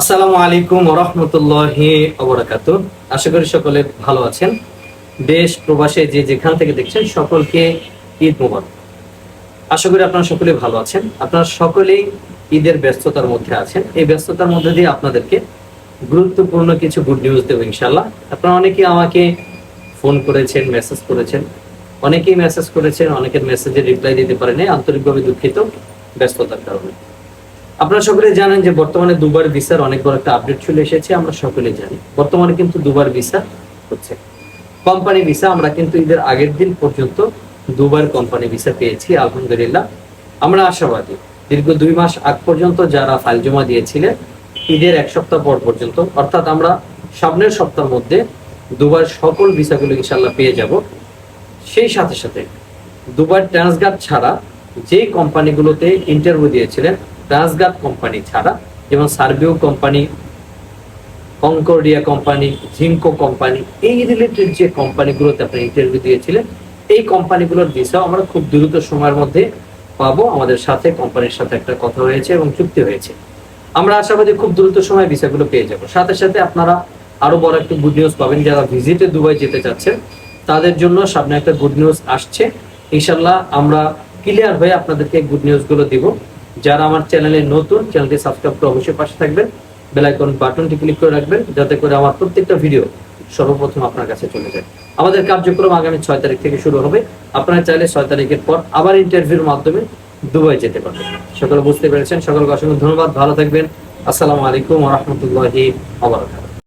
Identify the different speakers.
Speaker 1: আসসালামু আলাইকুম রহমতুল্লাহি অবরাকাত আশা করি সকলে ভালো আছেন। দেশ, প্রবাসে যে যেখান থেকে দেখছেন সকলকে ঈদ মোবারক। আশা করি আপনারা সকলে ভালো আছেন। আপনারা সকলেই ঈদের ব্যস্ততার মধ্যে আছেন। এই ব্যস্ততার মধ্যে দিয়ে আপনাদেরকে গুরুত্বপূর্ণ কিছু গুড নিউজ দেবো ইনশাল্লাহ আপনারা অনেকেই আমাকে ফোন করেছেন মেসেজ করেছেন। অনেকেই মেসেজ করেছেন, অনেকের মেসেজে রিপ্লাই দিতে পারেনি আন্তরিকভাবে দুঃখিত ব্যস্ততার কারণে। আপনারা সকলে জানেন যে বর্তমানে দুবার ভিসার অনেক বড় একটা আপডেট চলে এসেছে, আমরা সকলে জানি। বর্তমানে কিন্তু দুবার ভিসা হচ্ছে। কোম্পানি ভিসা, আমরা কিন্তু ঈদের আগের দিন পর্যন্ত দুবার কোম্পানি ভিসা পেয়েছি, আলহামদুলিল্লাহ। আমরা আশাবাদী, দীর্ঘ দুই মাস আগ পর্যন্ত যারা ফাইল জমা দিয়েছিলেন, ঈদের এক সপ্তাহ পর পর্যন্ত, অর্থাৎ আমরা সামনের সপ্তাহের মধ্যে দুবার সকল ভিসাগুলো ইনশাল্লাহ পেয়ে যাব। সেই সাথে সাথে দুবার ট্রান্সগার্ড ছাড়া যে কোম্পানিগুলোতে ইন্টারভিউ দিয়েছিলেন ট্রান্সগার্ড কোম্পানি ছাড়া যেমন Servio company Concordia company Zinco company এই রিলেটেড যে কোম্পানিগুলোতে আপনি ইন্টারভিউ দিয়েছিলেন, এই কোম্পানিগুলোর ভিসা আমরা খুব দ্রুত সময়ের মধ্যে পাবো। আমাদের সাথে কোম্পানির সাথে একটা কথা হয়েছে এবং চুক্তি হয়েছে। আমরা আশাবাদী খুব দ্রুত সময় ভিসাগুলো পেয়ে যাব। সাথে সাথে আপনারা আরও বড় একটা গুড নিউজ পাবেন। যারা ভিজিটে দুবাই যেতে চাচ্ছেন, তাদের জন্য সামনে একটা গুড নিউজ আসছে। ইনশাল্লাহ আমরা ক্লিয়ার হয়ে আপনাদেরকে গুড নিউজগুলো দিব। যারা আমার চ্যানেলে নতুন, চ্যানেলটি সাবস্ক্রাইব করে অবশ্যই পাশে থাকবেন। বেল আইকন বাটনটি ক্লিক করে রাখবেন, যাতে করে আমার প্রত্যেকটা ভিডিও সর্বপ্রথম আপনার কাছে চলে যায়। আমাদের কার্যক্রম আগামী ছয় তারিখ থেকে শুরু হবে। আপনারা চাইলে ছয় তারিখের পর আবার ইন্টারভিউর মাধ্যমে দুবাই যেতে পারবেন। সকলে বুঝতে পেরেছেন। সকলকে অসংখ্য ধন্যবাদ। ভালো থাকবেন। আসসালামু আলাইকুম রহমতুল্লাহি আবরাকাত